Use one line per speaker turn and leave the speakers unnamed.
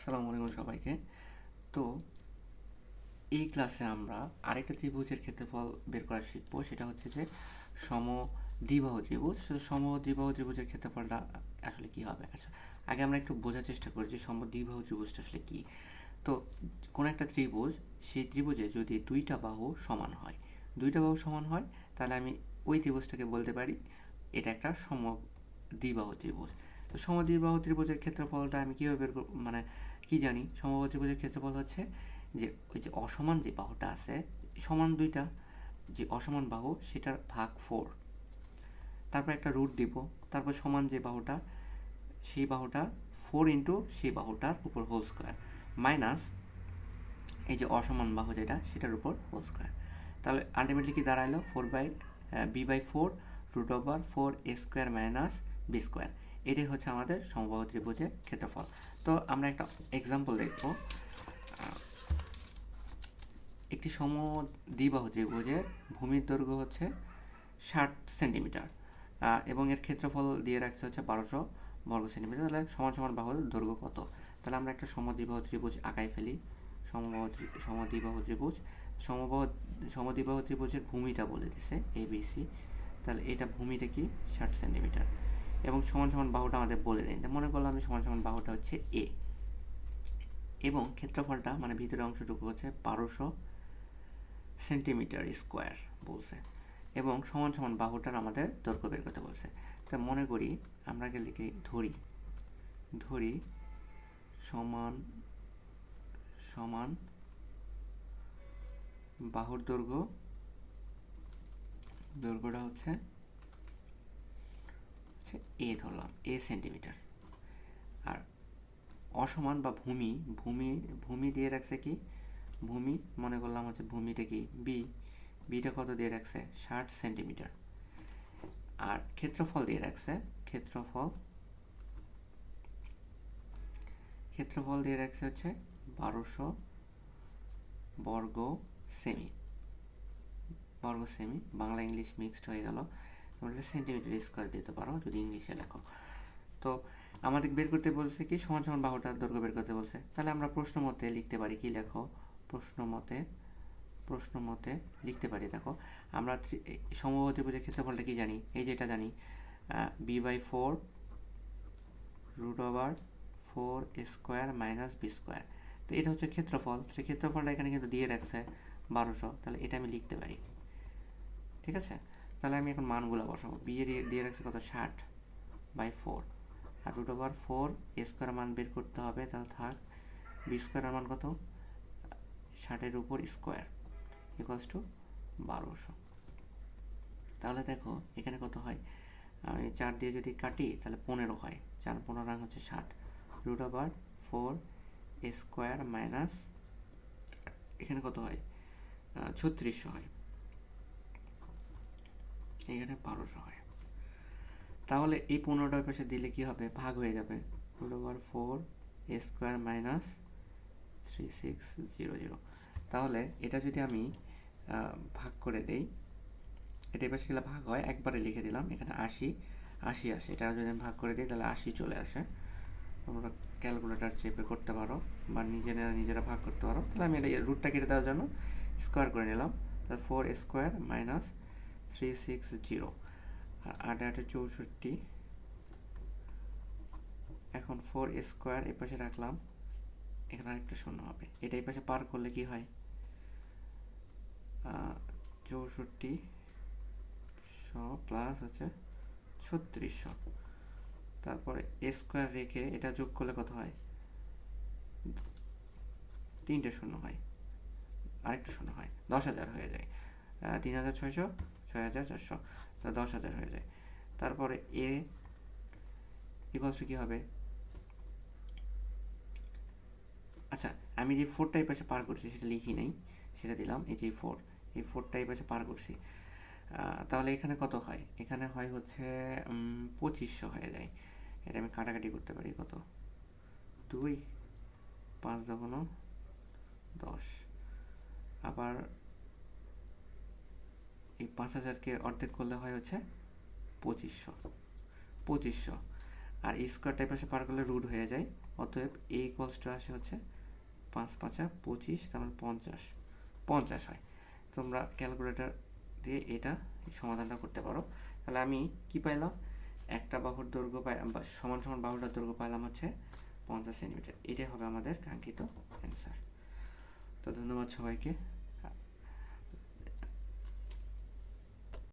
আসসালামু আলাইকুম সবাইকে। তো, এই ক্লাসে আমরা আরেকটা ত্রিভুজের ক্ষেত্রফল বের করা শিখব, সেটা হচ্ছে যে সম দ্বিবাহু ত্রিভুজ। সম দ্বিবাহু ত্রিভুজের ক্ষেত্রফলটা আসলে কি হবে? আচ্ছা আগে আমরা একটু বোঝার চেষ্টা করি যে সম দ্বিবাহু ত্রিভুজটা আসলে কি। তো, কোন একটা ত্রিভুজ, সেই ত্রিভুজে যদি দুইটা বাহু সমান হয়, দুইটা বাহু সমান হয়, তাহলে আমি ওই ত্রিভুজটাকে বলতে পারি, এটা একটা সম দ্বিবাহু ত্রিভুজ। তো সমদ্বিবাহু ত্রিভুজের ক্ষেত্রফলটা আমি কীভাবে বের মানে কি জানি? সমবাহু ত্রিভুজের ক্ষেত্রফল হচ্ছে যে ওই যে অসমান যে বাহুটা আছে, সমান দুইটা যে অসমান বাহু সেটার ভাগ ফোর তারপর একটা রুট দিব, তারপর সমান যে বাহুটা, সেই বাহুটা ফোর ইন্টু সেই বাহুটার উপর হোল স্কোয়ার মাইনাস এই যে অসমান বাহু যেটা, সেটার উপর হোল স্কোয়ার তাহলে আলটিমেটলি কি দাঁড়াইলো? Four by B by four root over four A square minus B square এটাই হচ্ছে আমাদের সমবাহু ত্রিভুজের ক্ষেত্রফল। তো আমরা একটা এক্সাম্পল দেখব। একটি সম দ্বিবাহু ত্রিভুজের ভূমির দৈর্ঘ্য হচ্ছে ষাট সেন্টিমিটার এবং এর ক্ষেত্রফল দিয়ে রাখছে হচ্ছে বারোশো বর্গ সেন্টিমিটার। তাহলে সমান সমান বাহুর দৈর্ঘ্য কত? তাহলে আমরা একটা সমদ্বিবাহু ত্রিভুজ আঁকাই ফেলি। সমবাহু সমদ্বিবাহু ত্রিভুজ, সমবাহু, সমদ্বিবাহু ত্রিভুজের ভূমিটা বলে দিছে এ বি সি তাহলে এটা ভূমিটা কি? ষাট সেন্টিমিটার। এবং সমান সমান বাহুটা আমাদের বলে দিন মনে করলাম যে সমান সমান বাহুটা হচ্ছে এ এবং ক্ষেত্রফলটা মানে ভিতরের অংশটুকু হচ্ছে বারোশো সেন্টিমিটার স্কোয়ার বলছে। এবং সমান সমান বাহুটার আমাদের দৈর্ঘ্য বের করতে বলছে। তো মনে করি আমরা আগে লিখি ধরি? ধরি সমান সমান বাহুর দৈর্ঘ্য। দৈর্ঘ্যটা হচ্ছে হচ্ছে এ ধরলাম, এ সেন্টিমিটার আর অসমান বা ভূমি ভূমি ভূমি দিয়ে রাখছে কি? ভূমি, মনে করলাম হচ্ছে ভূমিটা কি? বি বিটা কত দিয়ে রাখছে? ষাট সেন্টিমিটার আর ক্ষেত্রফল দিয়ে রাখছে, ক্ষেত্রফল ক্ষেত্রফল দিয়ে রাখছে হচ্ছে বারোশো বর্গ সেমি বর্গ সেমি বাংলা ইংলিশ মিক্সড হয়ে গেল। তোমরা সেন্টিমিটার স্কোয়ার দিতে পারো যদি ইংলিশে লেখো। তো আমাদের বের করতে বলছে কি, সমান সমান বাহুটার দৈর্ঘ্য বের করতে বলছে। তাহলে আমরা প্রশ্ন মতে লিখতে পারি কি লেখো? প্রশ্ন মতে প্রশ্ন মতে লিখতে পারি, দেখো। আমরা সমবাহু ত্রিভুজের ক্ষেত্রফলটা কি জানি? এই যেটা জানি B by four root over four square minus B square তো এটা হচ্ছে ক্ষেত্রফল। সেই ক্ষেত্রফলটা এখানে কিন্তু দিয়ে রাখছে বারোশো। তাহলে এটা আমি লিখতে পারি। ঠিক আছে? তাহলে আমি এখন মানগুলো বসাবো। বি এর দিয়ে রাখছে কত? ষাট বাই ফোর আর রুট ওভার ফোর স্কোয়ার মান বের করতে হবে, তাহলে থাক বি স্কোয়ারের মান কত? ষাটের উপর স্কোয়ার ইকুয়ালস টু বারোশো। তাহলে দেখো, এখানে কত হয়? আমি চার দিয়ে যদি কাটি, তাহলে পনেরো হয়। চার, পনেরো হচ্ছে ষাট। Root over four square minus এখানে কত হয়? ছত্রিশশো হয়। এখানে বারোশো হয়। তাহলে এই পনেরোটা ওই পাশে দিলে কি হবে? ভাগ হয়ে যাবে। Root over four A square minus three six zero zero তাহলে এটা যদি আমি ভাগ করে দেই, এটা এবার গেলে ভাগ হয়, একবারে লিখে দিলাম, এখানে আশি আশি আসে। এটা যদি আমি ভাগ করে দিই, তাহলে আশি চলে আসে। তোমরা ক্যালকুলেটার চেপে করতে পারো, বা নিজেরা নিজেরা ভাগ করতে পারো। তাহলে আমি এটা রুটটা কেটে দেওয়ার জন্য স্কোয়ার করে নিলাম। তাহলে four square minus three six zero আর আট আটে চৌষট্টি। এখন ফোর স্কোয়ার এ পাশে রাখলাম, এখানে আরেকটা শূন্য হবে। এটা এই পাশে পার করলে কি হয়? চৌষট্টি প্লাস হচ্ছে ছত্রিশশো। তারপরে এ স্কোয়ার রেখে এটা যোগ করলে কত হয়? তিনটে শূন্য হয়। আরেকটা শূন্য হয়। দশ হাজার হয়ে যায়। তিন হাজার ছয়শো ছয় হাজার চারশো, তা দশ হাজার হয়ে যায়। তারপরে এ ইকুয়ালস কী হবে? আচ্ছা আমি যে ফোরটা এই পাশে পার করছি সেটা লিখি নাই, সেটা দিলাম, এই যে ফোর এই ফোরটা এই পাশে পার করছি। তাহলে এখানে কত হয়? এখানে হয় হচ্ছে পঁচিশশো হয়ে যায়। এটা আমি কাটাকাটি করতে পারি, কত? দুই, পাঁচ দশন দশ। আবার এই পাঁচ হাজারকে অর্ধেক করলে হয় হচ্ছে পঁচিশশো। পঁচিশশো। আর স্কোয়ারটা পাশে পার করলে রুট হয়ে যায়। অতএব এই কলসটা আসে হচ্ছে পাঁচ পাঁচা পঁচিশ, তার মানে পঞ্চাশ। পঞ্চাশ হয়। তোমরা ক্যালকুলেটর দিয়ে এটা সমাধানটা করতে পারো। তাহলে আমি কি পাইলাম? একটা বাহুর দৈর্ঘ্য পাই, বা সমান সমান বাহুটার দৈর্ঘ্য পাইলাম হচ্ছে পঞ্চাশ সেন্টিমিটার এটাই হবে আমাদের কাঙ্ক্ষিত অ্যান্সার তো ধন্যবাদ সবাইকে।